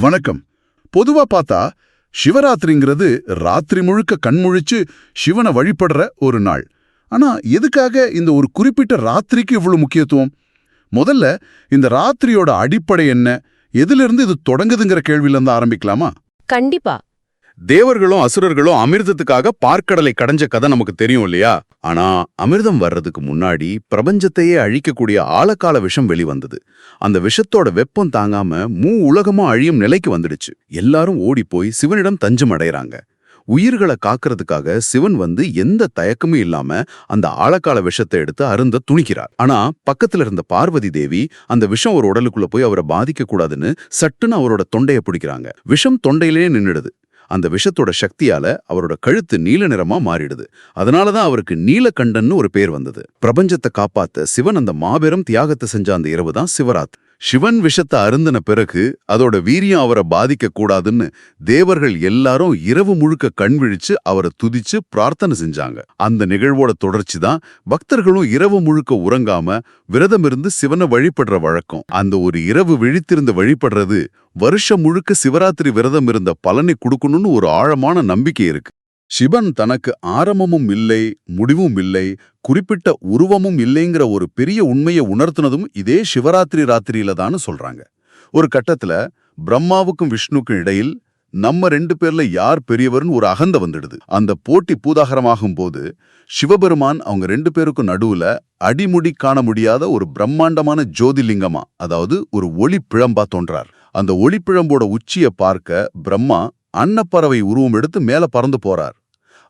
வணக்கம். பொதுவா பார்த்தா சிவராத்திரிங்கிறது ராத்திரி முழுக்க கண்முழிச்சு சிவனை வழிபடுற ஒரு நாள். ஆனா எதுக்காக இந்த ஒரு குறிப்பிட்ட ராத்திரிக்கு இவ்வளவு முக்கியத்துவம்? முதல்ல இந்த ராத்திரியோட அடிப்படை என்ன? எதிலிருந்து இது தொடங்குதுங்கிற கேள்வியில இருந்து ஆரம்பிக்கலாமா? கண்டிப்பா. தேவர்களும் அசுரர்களும் அமிர்தத்துக்காக பார்க்கடலை கடைஞ்ச கதை நமக்கு தெரியும் இல்லையா? ஆனா அமிர்தம் வர்றதுக்கு முன்னாடி பிரபஞ்சத்தையே அழிக்கக்கூடிய ஆழக்கால விஷம் வெளிவந்தது. அந்த விஷத்தோட வெப்பம் தாங்காம மூ உலகமும் அழியும் நிலைக்கு வந்துடுச்சு. எல்லாரும் ஓடி போய் சிவனிடம் தஞ்சம் அடையறாங்க. உயிர்களை காக்கிறதுக்காக சிவன் வந்து எந்த தயக்கமும் இல்லாம அந்த ஆழக்கால விஷத்தை எடுத்து அருந்த துணிக்கிறார். ஆனா பக்கத்துல இருந்த பார்வதி தேவி அந்த விஷம் ஒரு உடலுக்குள்ள போய் அவரை பாதிக்க கூடாதுன்னு சட்டுன்னு அவரோட தொண்டைய பிடிக்கிறாங்க. விஷம் தொண்டையிலேயே நின்னுடுது. அந்த விஷத்தோட சக்தியால அவரோட கழுத்து நீல நிறமா மாறிடுது. அதனாலதான் அவருக்கு நீலகண்டன்னு ஒரு பேர் வந்தது. பிரபஞ்சத்தை காப்பாத்த சிவன் அந்த மாபெரும் தியாகத்தை செஞ்ச அந்த இரவு தான் சிவராத் சிவன் விஷத்தை அருந்தின பிறகு அதோட வீரியம் அவரை பாதிக்க கூடாதுன்னு தேவர்கள் எல்லாரும் இரவு முழுக்க கண் விழிச்சு அவரை துதிச்சு பிரார்த்தனை செஞ்சாங்க. அந்த நிகழ்வோட தொடர்ச்சி தான் பக்தர்களும் இரவு முழுக்க உறங்காம விரதம் இருந்து சிவனை வழிபடுற வழக்கம். அந்த ஒரு இரவு விழித்திருந்து வழிபடுறது வருஷம் முழுக்க சிவராத்திரி விரதம் இருந்த பலனை கொடுக்கணும்னு ஒரு ஆழமான நம்பிக்கை இருக்கு. சிவன் தனக்கு ஆரம்பமும் இல்லை முடிவும் இல்லை குறிப்பிட்ட உருவமும் இல்லைங்கிற ஒரு பெரிய உண்மையை உணர்த்தினதும் இதே சிவராத்திரி ராத்திரியில தான் சொல்றாங்க. ஒரு கட்டத்துல பிரம்மாவுக்கும் விஷ்ணுக்கும் இடையில் நம்ம ரெண்டு பேர்ல யார் பெரியவர்னு ஒரு அகந்த வந்துடுது. அந்த போட்டி பூதாகரமாகும் போது சிவபெருமான் அவங்க ரெண்டு பேருக்கும் நடுவுல அடிமுடி காண முடியாத ஒரு பிரம்மாண்டமான ஜோதிலிங்கமா அதாவது ஒரு ஒளி பிழம்பா தோன்றார். அந்த ஒளிப்பிழம்போட உச்சிய பார்க்க பிரம்மா அன்னப்பறவை உருவம் எடுத்து மேல பறந்து போறார்.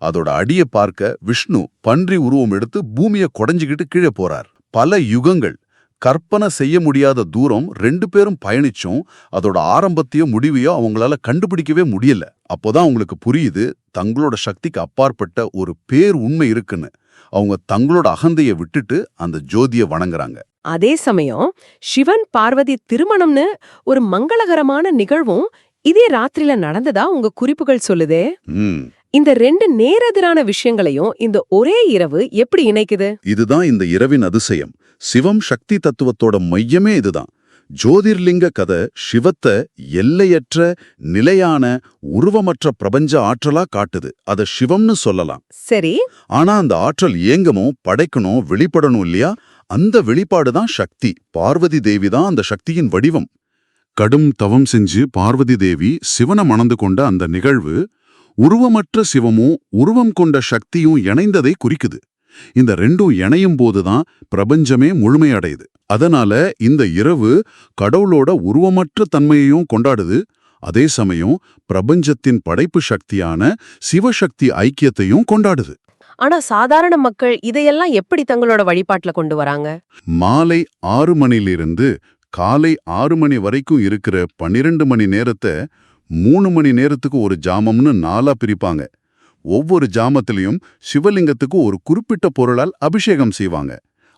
அதோட அடிய பார்க்க விஷ்ணு பன்றி உருவம் எடுத்து பூமியை கொடைஞ்சுக்கிட்டு கீழே போறார். பல யுகங்கள் கற்பனை செய்ய முடியாத தூரம் ரெண்டு பேரும் பயணிச்சும் அதோட ஆரம்பத்தையோ முடிவையோ அவங்களால கண்டுபிடிக்கவே முடியல. அப்போதான் அவங்களுக்கு புரியுது தங்களோட சக்திக்கு அப்பாற்பட்ட ஒரு பேர் உண்மை இருக்குன்னு. அவங்க தங்களோட அகந்தையை விட்டுட்டு அந்த ஜோதியை வணங்குறாங்க. அதே சமயம் சிவன் பார்வதி திருமணம்னு ஒரு மங்களகரமான நிகழ்வும் இதே ராத்திரில நடந்ததா உங்க குறிப்புகள் சொல்லுதே? இந்த ரெண்டு நேரெதிரான விஷயங்களையும் இந்த ஒரே இரவு எப்படி இணைக்குது? இதுதான் இந்த இரவின் அதிசயம். சிவம் சக்தி தத்துவத்தோட மையமே இதுதான். ஜோதிர்லிங்க கதை சிவத்தை எல்லையற்ற நிலையான உருவமற்ற பிரபஞ்ச ஆற்றலா காட்டுது. அத சிவம்னு சொல்லலாம். சரி. ஆனா அந்த ஆற்றல் இயங்கணும் படைக்கணும் வெளிப்படணும் இல்லையா? அந்த வெளிப்பாடு தான் சக்தி. பார்வதி தேவி தான் அந்த சக்தியின் வடிவம். கடும் தவம் செஞ்சு பார்வதி தேவி சிவனை மணந்து கொண்ட அந்த நிகழ்வு உருவமற்ற சிவமும் உருவம் கொண்ட சக்தியும் இணைந்ததை குறிக்குது. இந்த ரெண்டும் இணையும் போதுதான் பிரபஞ்சமே முழுமையடையுது. அதனால இந்த இரவு கடவுளோட உருவமற்ற தன்மையையும் கொண்டாடுது. அதே சமயம் பிரபஞ்சத்தின் படைப்பு சக்தியான சிவசக்தி ஐக்கியத்தையும் கொண்டாடுது. ஆனா சாதாரண மக்கள் இதையெல்லாம் எப்படி தங்களோட வழிபாட்டுல கொண்டு வராங்க? மாலை ஆறு மணிலிருந்து காலை ஆறு மணி வரைக்கும் இருக்கிற பன்னிரண்டு மணி நேரத்தை மூணு மணி நேரத்துக்கு ஒரு ஜாமம்னு நாலா பிரிப்பாங்க. ஒவ்வொரு ஜாமத்திலையும் சிவலிங்கத்துக்கு ஒரு குறிப்பிட்ட பொருளால் அபிஷேகம் செய்வாங்க.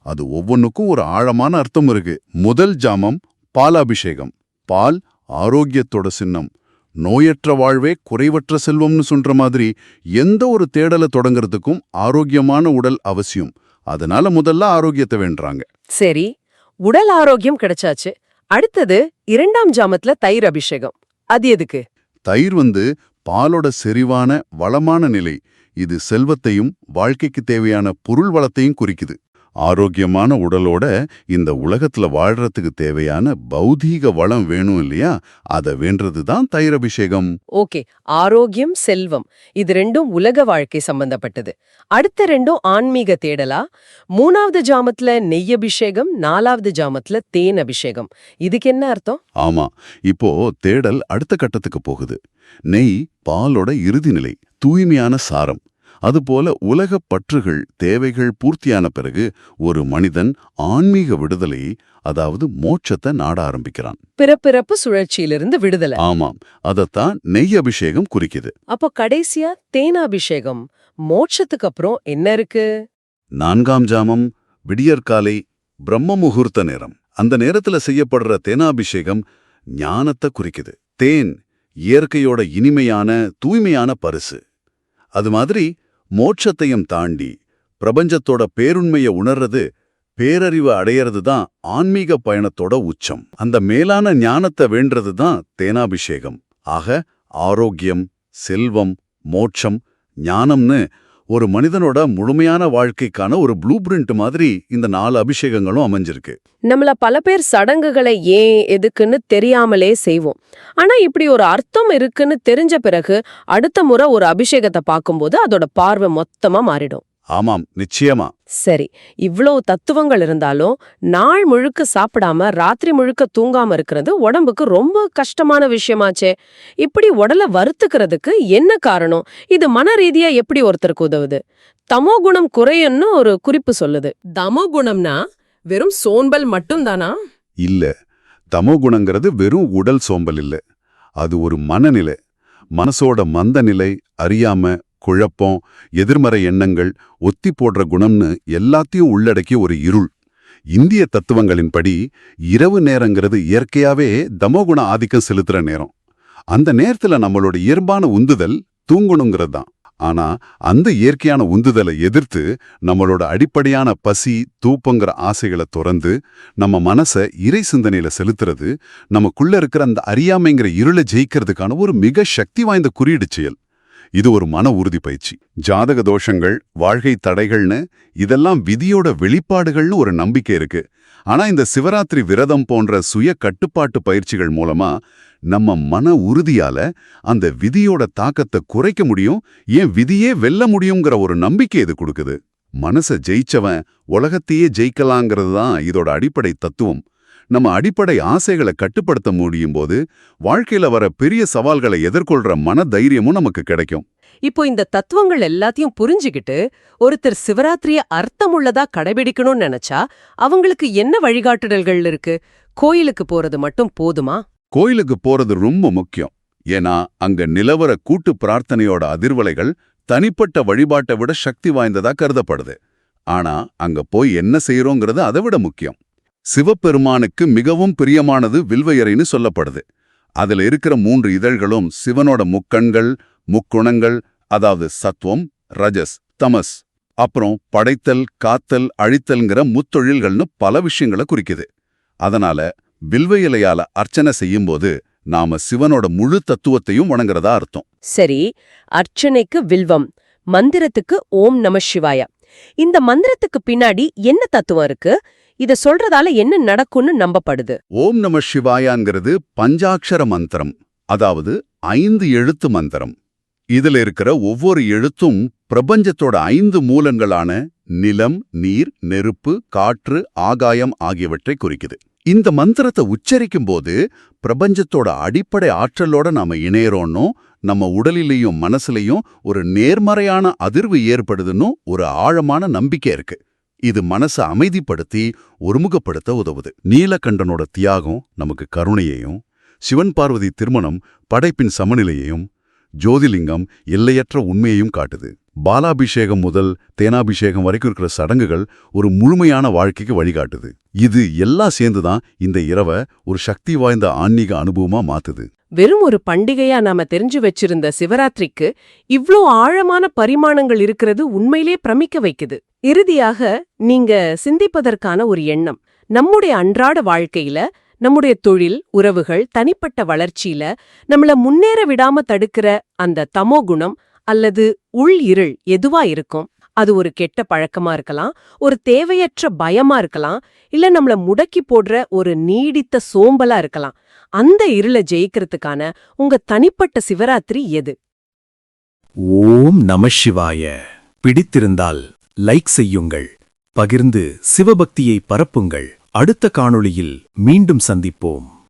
அது ஒவ்வொன்றுக்கும் ஒரு ஆழமான அர்த்தம் இருக்கு. முதல் ஜாமம் பாலாபிஷேகம். பால் ஆரோக்கியத்தோட சின்னம். நோயற்ற வாழ்வே குறைவற்ற செல்வம்னு சொல்ற மாதிரி எந்த ஒரு தேடலை தொடங்குறதுக்கும் ஆரோக்கியமான உடல் அவசியம். அதனால முதல்ல ஆரோக்கியத்தை வேண்டாங்க சரி உடல் ஆரோக்கியம் கிடைச்சாச்சு. அடுத்தது இரண்டாம் ஜாமத்துல தயிர் அபிஷேகம். அது எதுக்கு? தயிர் வந்து பாலோட செறிவான வளமான நிலை. இது செல்வத்தையும் வாழ்க்கைக்கு தேவையான பொருள் வளத்தையும் குறிக்குது. ஆரோக்கியமான உடலோட இந்த உலகத்துல வாழ்றதுக்கு தேவையான பௌதீக வளம் வேணும் இல்லையா? அதை வேண்டது தான் தயிர் அபிஷேகம் ஓகே. ஆரோக்கியம் செல்வம் இது ரெண்டும் உலக வாழ்க்கை சம்பந்தப்பட்டது. அடுத்த ரெண்டும் ஆன்மீக தேடலா? மூணாவது ஜாமத்துல நெய் அபிஷேகம் நாலாவது ஜாமத்துல தேன் அபிஷேகம் இதுக்கு என்ன அர்த்தம்? ஆமா. இப்போ தேடல் அடுத்த கட்டத்துக்கு போகுது. நெய் பாலோட இறுதி நிலை தூய்மையான சாரம். அதுபோல உலகப் பற்றுகள் தேவைகள் பூர்த்தியான பிறகு ஒரு மனிதன் ஆன்மீக விடுதலை அதாவது மோட்சத்தை நாட ஆரம்பிக்கிறான். பிறப்பிறப்பு சுழற்சியிலிருந்து விடுதலை. ஆமாம் அதத்தான் நெய் அபிஷேகம் குறிக்குது. அப்போ கடைசியா தேனாபிஷேகம் மோட்சத்துக்கு அப்புறம் என்ன இருக்கு? நான்காம் ஜாமம் விடியற்காலை பிரம்ம முகூர்த்த நேரம். அந்த நேரத்துல செய்யப்படுற தேனாபிஷேகம் ஞானத்தை குறிக்குது. தேன் இயற்கையோட இனிமையான தூய்மையான பரிசு. அது மாதிரி மோட்சத்தையும் தாண்டி பிரபஞ்சத்தோட பேருண்மைய உணர்றது பேரறிவு அடையிறது தான் ஆன்மீக பயணத்தோட உச்சம். அந்த மேலான ஞானத்தை வேண்டது தான் தேனாபிஷேகம். ஆக ஆரோக்கியம் செல்வம் மோட்சம் ஞானம்னு ஒரு மனிதனோட முழுமையான வாழ்க்கைக்கான ஒரு ப்ளூ பிரிண்ட் மாதிரி இந்த நாலு அபிஷேகங்களும் அமைஞ்சிருக்கு. நம்மள பல பேர் சடங்குகளை ஏன் எதுக்குன்னு தெரியாமலே செய்வோம். ஆனா இப்படி ஒரு அர்த்தம் இருக்குன்னு தெரிஞ்ச பிறகு அடுத்த முறை ஒரு அபிஷேகத்தை பார்க்கும்போது அதோட பார்வை மொத்தமா மாறிடும். ஆமாம் நிச்சயமா. சரி இவ்ளோ தத்துவங்கள் இருந்தாலும் நாள் முழுக்க சாப்பிடாம ராத்திரி முழுக்க தூங்காம இருக்கிறது உடம்புக்கு ரொம்ப கஷ்டமான விஷயமாச்சே. இப்படி உடலை வருத்துக்கிறதுக்கு என்ன காரணம்? இது மன ரீதியா எப்படி ஒருத்தருக்கு உதவுது? தமோ குணம் குறையும்னு ஒரு குறிப்பு சொல்லுது. தமோ குணம்னா வெறும் சோம்பல் மட்டும்தானா? இல்ல தமோ குணங்கிறது வெறும் உடல் சோம்பல் இல்ல. அது ஒரு மனநிலை. மனசோட மந்த நிலை அறியாம குழப்பம் எதிர்மறை எண்ணங்கள் ஒத்தி போடுற குணம்னு எல்லாத்தையும் உள்ளடக்கிய ஒரு இருள். இந்திய தத்துவங்களின்படி இரவு நேரங்கிறது இயற்கையாவே தமோகுண ஆதிக்கம் செலுத்துற நேரம். அந்த நேரத்துல நம்மளோட இயல்பான உந்துதல் தூங்கணுங்கிறது தான். ஆனா அந்த இயற்கையான உந்துதலை எதிர்த்து நம்மளோட அடிப்படையான பசி தூப்பங்கிற ஆசைகளை துறந்து நம்ம மனச இறை சிந்தனையில செலுத்துறது நமக்குள்ள இருக்கிற அந்த அறியாமைங்கிற இருளை ஜெயிக்கிறதுக்கான ஒரு மிக சக்தி வாய்ந்த குறியீடு செயல். இது ஒரு மன உறுதி பயிற்சி. ஜாதக தோஷங்கள் வாழ்க்கை தடைகள்னு இதெல்லாம் விதியோட வெளிப்பாடுகள்னு ஒரு நம்பிக்கை இருக்கு. ஆனா இந்த சிவராத்திரி விரதம் போன்ற சுய கட்டுப்பாட்டு பயிற்சிகள் மூலமா நம்ம மன உறுதியால அந்த விதியோட தாக்கத்தை குறைக்க முடியும் ஏன் விதியே வெல்ல முடியுங்கிற ஒரு நம்பிக்கை இது கொடுக்குது. மனச ஜெயிச்சவன் உலகத்தையே ஜெயிக்கலாங்கிறது தான் இதோட அடிப்படை தத்துவம். நம்ம அடிப்படை ஆசைகளை கட்டுப்படுத்த முடியும் போது வாழ்க்கையில வர பெரிய சவால்களை எதிர்கொள்ற மன தைரியமும் நமக்கு கிடைக்கும். இப்போ இந்த தத்துவங்கள் எல்லாத்தையும் புரிஞ்சுகிட்டு ஒருத்தர் சிவராத்திரிய அர்த்தமுள்ளதா கடைபிடிக்கணும்னு நினைச்சா அவங்களுக்கு என்ன வழிகாட்டுதல்கள் இருக்கு? கோயிலுக்கு போறது மட்டும் போதுமா? கோயிலுக்கு போறது ரொம்ப முக்கியம். ஏன்னா அங்க நிலவர கூட்டு பிரார்த்தனையோட அதிர்வலைகள் தனிப்பட்ட வழிபாட்டை விட சக்தி வாய்ந்ததா கருதப்படுது. ஆனா அங்க போய் என்ன செய்யறோங்கிறது அதை விட முக்கியம். சிவபெருமானுக்கு மிகவும் பிரியமானது வில்வையறைன்னு சொல்லப்படுது. அதுல இருக்கிற மூன்று இதழ்களும் சிவனோட முக்கண்கள் முக்குணங்கள் அதாவது சத்வம் ரஜஸ் தமஸ். அப்புறம் படைத்தல் காத்தல் அழித்தல்ங்கிற முத்தொழில்கள்னு பல விஷயங்களை குறிக்குது. அதனால வில்வ இலையால அர்ச்சனை செய்யும்போது நாம சிவனோட முழு தத்துவத்தையும் வணங்குறதா அர்த்தம். சரி அர்ச்சனைக்கு வில்வம் மந்திரத்துக்கு ஓம் நம சிவாய. இந்த மந்திரத்துக்கு பின்னாடி என்ன தத்துவம் இருக்கு? இத சொல்றதால என்ன நடக்கும்னு நம்பப்படுது. ஓம் நம சிவாயாங்கிறது பஞ்சாட்சர மந்திரம் அதாவது ஐந்து எழுத்து மந்திரம். இதுல இருக்கிற ஒவ்வொரு எழுத்தும் பிரபஞ்சத்தோட ஐந்து மூலங்களான நிலம் நீர் நெருப்பு காற்று ஆகாயம் ஆகியவற்றை குறிக்குது. இந்த மந்திரத்தை உச்சரிக்கும் போது பிரபஞ்சத்தோட அடிப்படை ஆற்றலோட நாம இணையறோம்னோ நம்ம உடலிலையும் மனசுலயும் ஒரு நேர்மறையான அதிர்வு ஏற்படுதுன்னு ஒரு ஆழமான நம்பிக்கை இருக்கு. இது மனசை அமைதிப்படுத்தி ஒருமுகப்படுத்த உதவுது. நீலகண்டனோட தியாகம் நமக்கு கருணையையும் சிவன் பார்வதி திருமணம் படைப்பின் சமநிலையையும் ஜோதிலிங்கம் எல்லையற்ற உண்மையையும் காட்டுது. பாலாபிஷேகம் முதல் தேனாபிஷேகம் வரைக்கும் இருக்கிற சடங்குகள் ஒரு முழுமையான வாழ்க்கைக்கு வழிகாட்டுது. இது எல்லாம் சேர்ந்துதான் இந்த இரவை ஒரு சக்தி வாய்ந்த ஆன்மீக அனுபவமா மாத்துது. வெறும் ஒரு பண்டிகையா நாம தெரிஞ்சு வச்சிருந்த சிவராத்திரிக்கு இவ்ளோ ஆழமான பரிமாணங்கள் இருக்கிறது உண்மையிலே பிரமிக்க வைக்குது. இறுதியாக நீங்க சிந்திப்பதற்கான ஒரு எண்ணம். நம்முடைய அன்றாட வாழ்க்கையில நம்முடைய தொழில் உறவுகள் தனிப்பட்ட வளர்ச்சியில நம்மள முன்னேற விடாம தடுக்கிற அந்த தமோ குணம் அல்லது உள் இருள் எதுவா இருக்கும்? அது ஒரு கெட்ட பழக்கமா இருக்கலாம் ஒரு தேவையற்ற பயமா இருக்கலாம் இல்ல நம்மள முடக்கி போடுற ஒரு நீடித்த சோம்பலா இருக்கலாம். அந்த இருளை ஜெயிக்கிறதுக்கான உங்க தனிப்பட்ட சிவராத்திரி எது? ஓம் நம சிவாய. பிடித்திருந்தால் லைக் செய்யுங்கள். பகிர்ந்து சிவபக்தியை பரப்புங்கள். அடுத்த காணொளியில் மீண்டும் சந்திப்போம்.